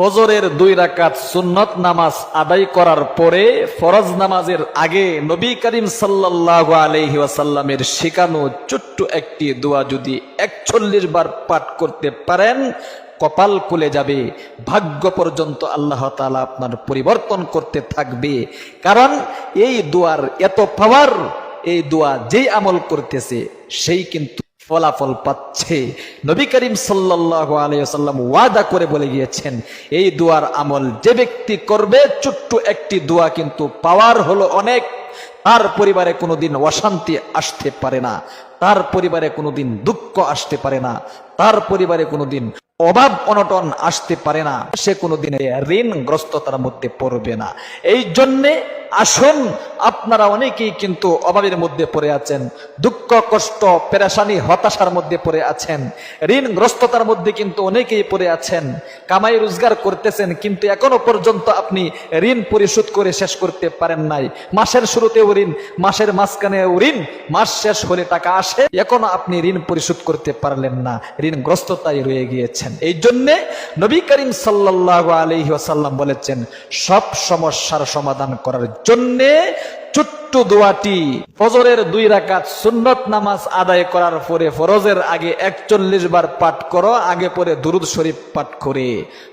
ফজরের দুই রাকাত সুন্নত নামাজ আদায় করার পরে ফরজ নামাজের আগে নবী করিম সাল্লাল্লাহু আলাইহি ওয়াসাল্লামের শেখানো ছোট্ট একটি দোয়া যদি একচল্লিশ বার পাঠ করতে পারেন, কপাল খুলে যাবে। ভাগ্য পর্যন্ত আল্লাহ তাআলা আপনার পরিবর্তন করতে থাকবে। কারণ এই দোয়ার এত পাওয়ার এই দোয়া যেই আমল করতেছে, সেই কিন্তু ফলাফল পাচ্ছে। নবী করিম সাল্লাম ওয়াদা করে বলে গিয়েছেন, এই দোয়ার আমল যে ব্যক্তি করবে, ছোট্ট একটি দোয়া কিন্তু পাওয়ার হলো অনেক। তার পরিবারে কোনোদিন অশান্তি আসতে পারে না, তার পরিবারে কোনোদিন দুঃখ আসতে পারে না, তার পরিবারে কোনোদিন অভাব অনটন আসতে পারে না, সে কোনোদিন ঋণগ্রস্ততার মধ্যে পড়বে না। এই জন্যে আসুন, আপনারা অনেকেই কিন্তু অভাবের মধ্যে পড়ে আছেন, দুঃখ, কষ্ট, পেরেশানি, হতাশার মধ্যে পড়ে আছেন, ঋণগ্রস্ততার মধ্যে কিন্তু অনেকেই পড়ে আছেন, কামাই রোজগার করতেছেন, কিন্তু এখনও পর্যন্ত আপনি ঋণ পরিশোধ করে শেষ করতে পারেন নাই। মাসের শুরুতেও ঋণ, মাসের মাঝখানেও ঋণ, মাস শেষ হলে টাকা আসে, এখনও আপনি ঋণ পরিশোধ করতে পারলেন না, ঋণগ্রস্ততায় রয়ে গিয়েছেন। এই জন্যে নবী করিম সাল্লাহ আলহি ওয়াসাল্লাম বলেছেন, সব সমস্যার সমাধান করার জন্যে ছোট্ট দোয়াটি ফজরের দুই রাকাত সুন্নত নামাজ আদায় করার পরে ফরজের আগে একচল্লিশ বার পাঠ করো, আগে পরে দুরুদ শরীফ পাঠ করে।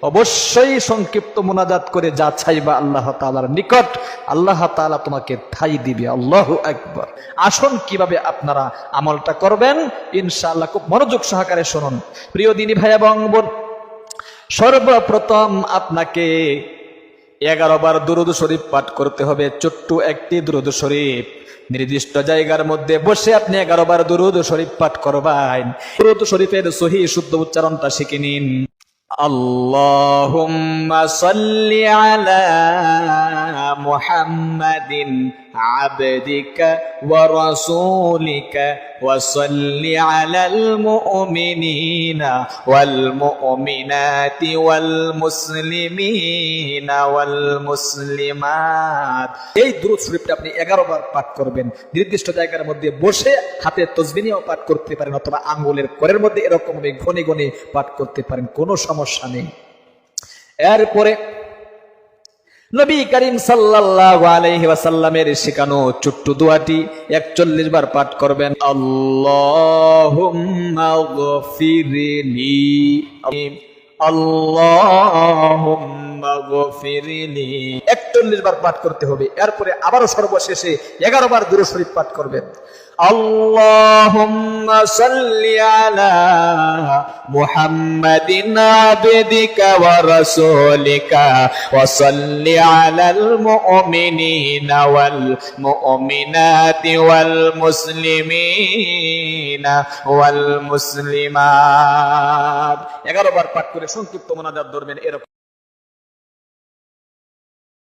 অবশ্যই সংক্ষিপ্ত মোনাজাত করে যা চাইবা আল্লাহ তালার নিকট, আল্লাহ তালা তোমাকে ঠাই দিবে। আল্লাহ একবার আসুন কীভাবে আপনারা আমলটা করবেন, ইনশাআল্লাহ খুব মনোযোগ সহকারে শুনুন। প্রিয় দিনী ভাই এবং সর্বপ্রথম আপনাকে এগারো বার দুরুদ শরীফ পাঠ করতে হবে, ছোট্ট একটি দুরুদ শরীফ। নির্দিষ্ট জায়গার মধ্যে বসে আপনি এগারো বার দুরুদ শরীফ পাঠ করবেন। দুরুদ শরীফের সহি শুদ্ধ উচ্চারণটা শিখে নিন। اللهم صل على محمد عبدك ورسولك وصل على المؤمنين والمؤمنات والمسلمين والمسلمات এই দুরূদ শরীফটা আপনি 11 বার পাঠ করবেন নির্দিষ্ট জায়গার মধ্যে বসে হাতে তসবিনিও পাঠ করতে পারেন অথবা আঙ্গুলের করের মধ্যে এরকম ঘনে ঘনে পাঠ করতে পারেন কোনো সমস্যা নেই এরপরে নবী করিম সাল্লাহ আলাইহি ওয়াসাল্লামের শেখানো ছোট্ট দোয়াটি 41 বার পাঠ করবেন। আল্লাহ গফিরলি। আল্লাহুম্মা গফিরলি 41 বার পাঠ করতে হবে এরপরে আবারও সর্বশেষে 11 বার দুরূদ শরীফ পাঠ করবেন اللهم صل على محمد عبدك ورسولك وصل على المؤمنين والمؤمنات والمسلمين والمسلمات এগারো বার পাঠ করে সংক্ষিপ্ত মোনাজাত ধরবেন এরকম